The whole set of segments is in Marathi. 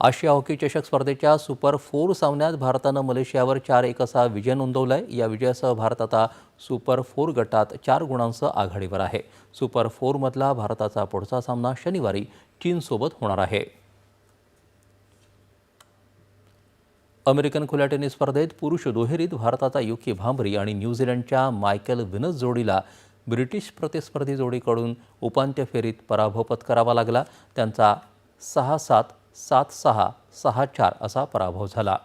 आशिया हॉकी चषक स्पर्धेच्या सुपर फोर सामन्यात भारतानं मलेशियावर चार एक असा विजय नोंदवला आहे या विजयासह भारत आता सुपर फोर गटात चार गुणांसह आघाडीवर आहे. सुपर फोरमधला भारताचा पुढचा सामना शनिवारी चीनसोबत होणार आहे. अमेरिकन खुल्या टेनिस स्पर्धेत पुरुष दुहेरीत भारताचा युकी भांबरी आणि न्यूझीलंडच्या मायकेल विनस जोडीला ब्रिटिश प्रतिस्पर्धी जोडीकडून उपांत्य फेरीत पराभव पत्करावा लागला. त्यांचा सहा सात सात सहा सहा चार असा पराभव झाला.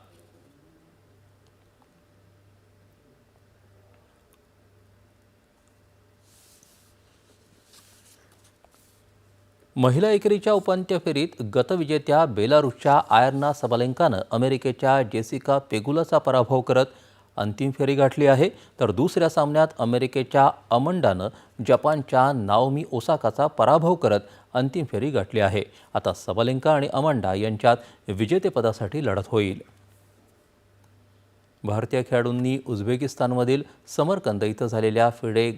महिला एकेरीच्या उपांत्य फेरीत गतविजेत्या बेलारूसच्या आयर्ना सबलेंकानं अमेरिकेच्या जेसिका पेगुलाचा पराभव करत अंतिम फेरी गाठली आहे. तर दुसऱ्या सामन्यात अमेरिकेच्या अमंडानं जपानच्या नाओमी ओसाकाचा पराभव करत अंतिम फेरी गाठली आहे. आता सबलेंका आणि अमंडा यांच्यात विजेतेपदासाठी लढत होईल. भारतीय खेळाडूंनी उझबेकिस्तानमधील समरकंद इथं झालेल्या फिडे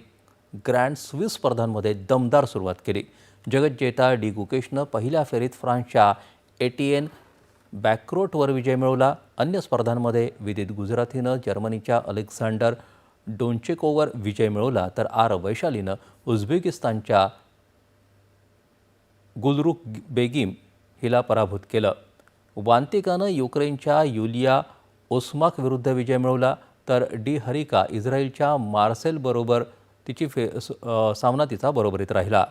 ग्रँड स्विस स्पर्धांमध्ये दमदार सुरुवात केली. जगज्जेता डी गुकेशनं पहिल्या फेरीत फ्रान्सच्या एटीएन बॅक्रोटवर विजय मिळवला. अन्य स्पर्धांमध्ये विदित गुजरातीनं जर्मनीच्या अलेक्झांडर डोंचेकोवर विजय मिळवला. तर आर वैशालीनं उझबेकिस्तानच्या गुलरुख बेगिम हिला पराभूत केलं. वांतिकानं युक्रेनच्या युलिया ओस्माक विरुद्ध विजय मिळवला. तर डी हरिका इस्रायलच्या मार्सेल बरोबर तिची फे सामना तिचा बरोबरीत राहिला.